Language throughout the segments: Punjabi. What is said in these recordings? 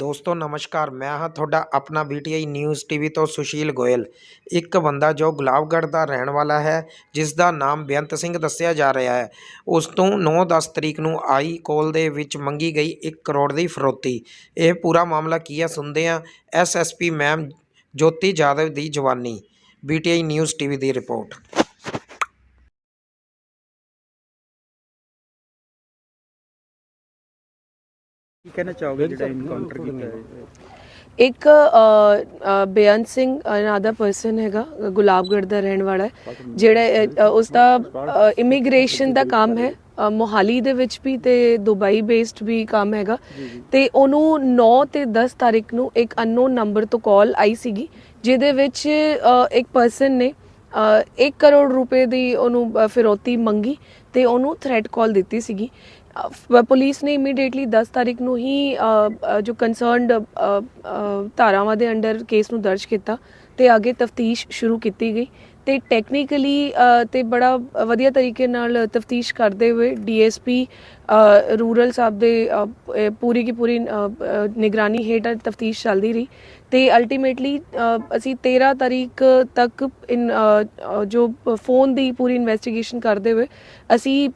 ਦੋਸਤੋ, ਨਮਸਕਾਰ। ਮੈਂ ਹਾਂ ਤੁਹਾਡਾ ਆਪਣਾ BTI ਨਿਊਜ਼ ਟੀਵੀ ਤੋਂ ਸੁਸ਼ੀਲ ਗੋਇਲ। ਇੱਕ ਬੰਦਾ ਜੋ ਗੁਲਾਬਗੜ੍ਹ ਦਾ ਰਹਿਣ ਵਾਲਾ ਹੈ, ਜਿਸ ਦਾ ਨਾਮ ਬੇਅੰਤ ਸਿੰਘ ਦੱਸਿਆ ਜਾ ਰਿਹਾ ਹੈ। ਉਸ ਤੋਂ 9-10 ਤਰੀਕ ਨੂੰ ਆਈ ਕੋਲ ਦੇ ਵਿੱਚ ਮੰਗੀ ਗਈ 1 ਕਰੋੜ ਦੀ ਫਰੋਤੀ। ਇਹ ਪੂਰਾ ਮਾਮਲਾ ਕੀ ਹੈ ਸੁਣਦੇ ਹਾਂ। ਐਸਐਸਪੀ ਮੈਮ ਜੋਤੀ ਜਾਦਵ ਦੀ ਜਵਾਨੀ। BTI ਨਿਊਜ਼ ਟੀਵੀ ਦੀ ਰਿਪੋਰਟ। ਕੀ ਕਹਿਣਾ ਚਾਹੋਗੇ ਜਿਹੜਾ ਇਨਕਾਊਂਟਰ ਕੀਤਾ ਹੈ? ਇੱਕ ਬੇਅੰਤ ਸਿੰਘ ਨਾਂ ਦਾ ਪਰਸਨ ਹੈਗਾ ਅ, ਗੁਲਾਬਗੜ੍ਹ ਦਾ ਰਹਿਣ ਵਾਲਾ ਹੈ ਜਿਹੜਾ ਉਸ ਦਾ ਇਮੀਗ੍ਰੇਸ਼ਨ ਦਾ ਕੰਮ ਹੈ ਮੋਹਾਲੀ ਦੇ ਵਿੱਚ ਵੀ ਤੇ ਦੁਬਈ ਬੇਸਡ ਵੀ ਕੰਮ ਹੈਗਾ। ਤੇ ਉਹਨੂੰ 9 ਤੇ 10 ਤਾਰੀਖ ਨੂੰ ਇੱਕ ਅਨਨੋਨ ਨੰਬਰ ਤੋਂ ਕਾਲ ਆਈ ਸੀਗੀ ਜਿਹਦੇ ਵਿੱਚ ਇੱਕ ਪਰਸਨ ਨੇ 1 ਕਰੋੜ ਰੁਪਏ ਦੀ ਉਹਨੂੰ ਫਿਰੌਤੀ ਮੰਗੀ ਤੇ ਉਹਨੂੰ ਥ੍ਰੈਟ ਕਾਲ ਦਿੱਤੀ ਸੀਗੀ। ਪੁਲਿਸ ਨੇ ਇਮੀਡੀਏਟਲੀ 10 ਤਾਰੀਖ ਨੂੰ ਹੀ ਜੋ ਕੰਸਰਨਡ ਧਾਰਾਵਾਂ ਦੇ ਅੰਡਰ ਕੇਸ ਨੂੰ ਦਰਜ ਕੀਤਾ ਤੇ ਅੱਗੇ ਤਫਤੀਸ਼ ਸ਼ੁਰੂ ਕੀਤੀ ਗਈ। ਤੇ ਟੈਕਨੀਕਲੀ ਤੇ ਬੜਾ ਵਧੀਆ ਤਰੀਕੇ ਨਾਲ ਤਫਤੀਸ਼ ਕਰਦੇ ਹੋਏ ਡੀਐਸਪੀ ਰੂਰਲ ਸਾਹਿਬ ਦੇ ਪੂਰੀ ਕੀ ਪੂਰੀ ਨਿਗਰਾਨੀ ਹੇਠ ਤਫਤੀਸ਼ ਚੱਲਦੀ ਰਹੀ। ਤੇ ਅਲਟੀਮੇਟਲੀ ਅਸੀਂ 13 ਤਾਰੀਖ ਤੱਕ ਇਨ ਜੋ ਫੋਨ ਦੀ ਪੂਰੀ ਇਨਵੈਸਟੀਗੇਸ਼ਨ ਕਰਦੇ ਹੋਏ, ਅਸੀਂ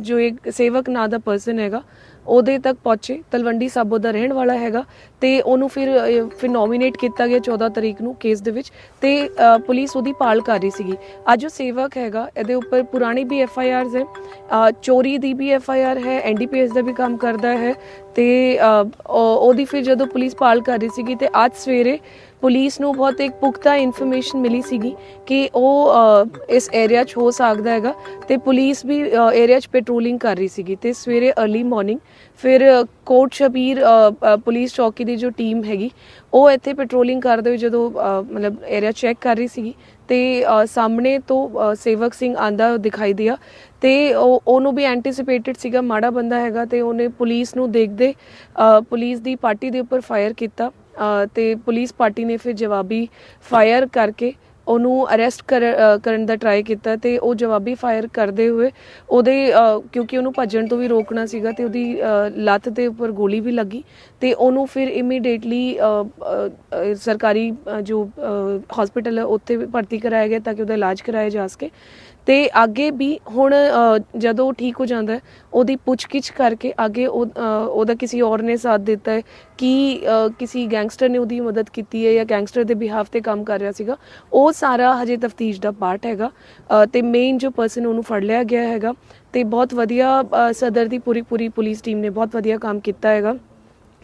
ਜੋ ਇੱਕ ਸੇਵਕ ਨਾਂ ਦਾ ਪਰਸਨ ਹੈਗਾ ਉਹਦੇ ਤੱਕ ਪਹੁੰਚੇ। ਤਲਵੰਡੀ ਸਾਬੋ ਦਾ ਰਹਿਣ ਵਾਲਾ ਹੈਗਾ ਤੇ ਉਹਨੂੰ ਫਿਰ ਫਿਰ ਨੋਮੀਨੇਟ ਕੀਤਾ ਗਿਆ 14 ਤਰੀਕ ਨੂੰ ਕੇਸ ਦੇ ਵਿੱਚ ਤੇ ਪੁਲਿਸ ਉਹਦੀ ਭਾਲ ਕਰ ਰਹੀ ਸੀਗੀ। ਅੱਜ ਉਹ ਸੇਵਕ ਹੈਗਾ, ਇਹਦੇ ਉੱਪਰ ਪੁਰਾਣੀ ਵੀ ਐਫ ਆਈ ਆਰਸ ਹੈ। ਚੋਰੀ ਦੀ ਵੀ ਐਫ ਆਈ ਆਰ ਹੈ ਐਨ ਡੀ ਪੀ ਐਨਡੀਪੀਐਸ ਦਾ ਵੀ ਕੰਮ ਕਰਦਾ ਹੈ ਤੇ ਉਹ- ਉਹਦੀ ਫਿਰ ਜਦੋਂ ਪੁਲਿਸ ਭਾਲ ਕਰ ਰਹੀ ਸੀਗੀ ਤੇ ਅੱਜ ਸਵੇਰੇ ਪੁਲਿਸ ਨੂੰ ਬਹੁਤ ਇੱਕ ਪੁਖਤਾ ਇਨਫੋਰਮੇਸ਼ਨ ਮਿਲੀ ਸੀਗੀ ਕਿ ਉਹ ਇਸ ਏਰੀਆ 'ਚ ਹੋ ਸਕਦਾ ਹੈਗਾ ਤੇ ਪੁਲਿਸ ਵੀ ਏਰੀਆ 'ਚ ਪੈਟਰੋਲਿੰਗ ਕਰ ਰਹੀ ਸੀਗੀ ਤੇ ਸਵੇਰੇ अर्ਲੀ ਮਾਰਨਿੰਗ ਫਿਰ ਕੋਟ ਸ਼ਬੀਰ ਪੁਲਿਸ ਚੌਕੀ ਦੀ ਜੋ ਟੀਮ ਹੈਗੀ ਉਹ ਇੱਥੇ ਪੈਟਰੋਲਿੰਗ ਕਰਦੇ ਹੋਏ ਜਦੋਂ ਮਤਲਬ ਏਰੀਆ ਚੈੱਕ ਕਰ ਰਹੀ ਸੀਗੀ ਤੇ ਸਾਹਮਣੇ ਤੋਂ ਸੇਵਕ ਸਿੰਘ ਆਂਦਾ ਦਿਖਾਈ ਦਿਆ ਤੇ ਉਹ ਉਹਨੂੰ ਵੀ ਐਂਟੀਸਿਪੇਟਡ ਸੀਗਾ ਮਾੜਾ ਬੰਦਾ ਹੈਗਾ ਤੇ ਉਹਨੇ ਪੁਲਿਸ ਨੂੰ ਦੇਖਦੇ ਪੁਲਿਸ ਦੀ ਪਾਰਟੀ ਦੇ ਉੱਪਰ ਫਾਇਰ ਕੀਤਾ ਅ, ਤੇ ਪੁਲਿਸ ਪਾਰਟੀ ਨੇ ਫਿਰ ਜਵਾਬੀ ਫਾਇਰ ਕਰਕੇ ਉਹਨੂੰ ਅਰੈਸਟ ਕਰਨ ਦਾ ਟਰਾਈ ਕੀਤਾ ਤੇ ਉਹ ਜਵਾਬੀ ਫਾਇਰ ਕਰਦੇ ਹੋਏ ਉਹਦੇ ਕਿਉਂਕਿ ਉਹਨੂੰ ਭੱਜਣ ਤੋਂ ਵੀ ਰੋਕਣਾ ਸੀਗਾ ਤੇ ਉਹਦੀ ਲੱਤ ਦੇ ਉੱਪਰ ਗੋਲੀ ਵੀ ਲੱਗੀ ਤੇ ਉਹਨੂੰ ਫਿਰ ਇਮੀਡੀਏਟਲੀ ਸਰਕਾਰੀ ਜੋ ਹਸਪੀਟਲ ਹੈ, ਉੱਥੇ ਵੀ ਭਰਤੀ ਕਰਾਇਆ ਗਿਆ ਤਾਂ ਕਿ ਉਹਦਾ ਇਲਾਜ ਕਰਾਇਆ ਜਾ ਸਕੇ। ਤੇ ਅੱਗੇ ਵੀ ਹੁਣ ਜਦੋਂ ਠੀਕ ਹੋ ਜਾਂਦਾ ਉਹਦੀ ਪੁੱਛਗਿੱਛ ਕਰਕੇ ਅੱਗੇ ਉਹ ਉਹਦਾ ਕਿਸੇ ਔਰ ਨੇ ਸਾਥ ਦਿੱਤਾ ਹੈ ਕਿ ਕਿਸੇ ਗੈਂਗਸਟਰ ਨੇ ਉਹਦੀ ਮਦਦ ਕੀਤੀ ਹੈ ਜਾਂ ਗੈਂਗਸਟਰ ਦੇ ਬਿਹਾਫ ਤੇ ਕੰਮ ਕਰ ਰਿਹਾ ਸੀਗਾ ਉਹ ਸਾਰਾ ਹਜੇ ਤਫਤੀਸ਼ ਦਾ ਪਾਰਟ ਹੈਗਾ। ਅ, ਤੇ ਮੇਨ ਜੋ ਪਰਸਨ ਉਹਨੂੰ ਫੜ ਲਿਆ ਗਿਆ ਹੈਗਾ ਤੇ ਬਹੁਤ ਵਧੀਆ ਸਦਰ ਦੀ ਪੂਰੀ ਪੂਰੀ ਪੁਲਿਸ ਟੀਮ ਨੇ ਬਹੁਤ ਵਧੀਆ ਕੰਮ ਕੀਤਾ ਹੈਗਾ।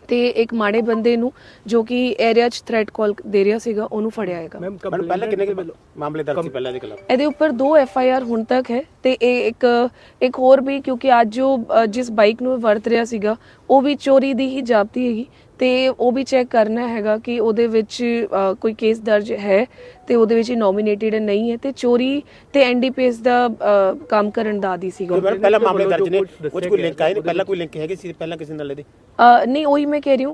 ਤੇ ਇੱਕ ਮਾੜੇ ਬੰਦੇ ਨੂੰ ਜੋ ਕਿ ਏਰੀਆ 'ਚ ਥ੍ਰੈਟ ਕਾਲ ਦੇ ਰਿਹਾ ਸੀਗਾ ਉਹਨੂੰ ਫੜਿਆ ਹੈਗਾ। ਮੈਮ ਮੈਡਮ ਪਹਿਲਾਂ ਕਿੰਨੇ ਕੁ ਮਾਮਲੇ ਦਰਜ ਸੀ ਪਹਿਲਾਂ ਦੇ ਖਿਲਾਫ? ਇਹਦੇ ਉੱਪਰ ਦੋ ਐਫ ਆਈ ਆਰ ਹੁਣ ਤੱਕ ਹੈ ਤੇ ਇਹ ਇੱਕ ਇੱਕ ਹੋਰ ਵੀ ਕਿਉਂਕਿ ਅੱਜ ਜੋ ਅ, ਜਿਸ ਬਾਈਕ ਨੂੰ ਇਹ ਵਰਤ ਰਿਹਾ ਸੀਗਾ ਉਹ ਵੀ ਚੋਰੀ ਦੀ ਹੀ ਜਾਪਦੀ ਹੈਗੀ। ਤੇ ਉਹ ਵੀ ਚੈੱਕ ਕਰਨਾ ਹੈਗਾ ਕਿ ਉਹਦੇ ਵਿੱਚ ਕੋਈ ਕੇਸ ਦਰਜ ਹੈ ਤੇ ਉਹਦੇ ਵਿੱਚ ਨੋਮੀਨੇਟਡ ਨਹੀਂ ਹੈ ਤੇ ਚੋਰੀ ਤੇ ਐਨਡੀਪੀਐਸ ਦਾ ਕੰਮ ਕਰਨ ਦਾ ਆਦੀ ਸੀਗਾ। ਪਹਿਲਾਂ ਮਾਮਲੇ ਦਰਜ ਨੇ ਕੁਝ ਕੋਈ ਲਿੰਕ ਆਏ ਨੇ? ਪਹਿਲਾਂ ਕੋਈ ਲਿੰਕ ਹੈਗੇ ਸੀ ਪਹਿਲਾਂ ਕਿਸੇ ਨਾਲ ਇਹਦੇ? ਨਹੀਂ ਉਹੀ ਮੈਂ ਕਹਿ ਰਹੀ ਹੂੰ।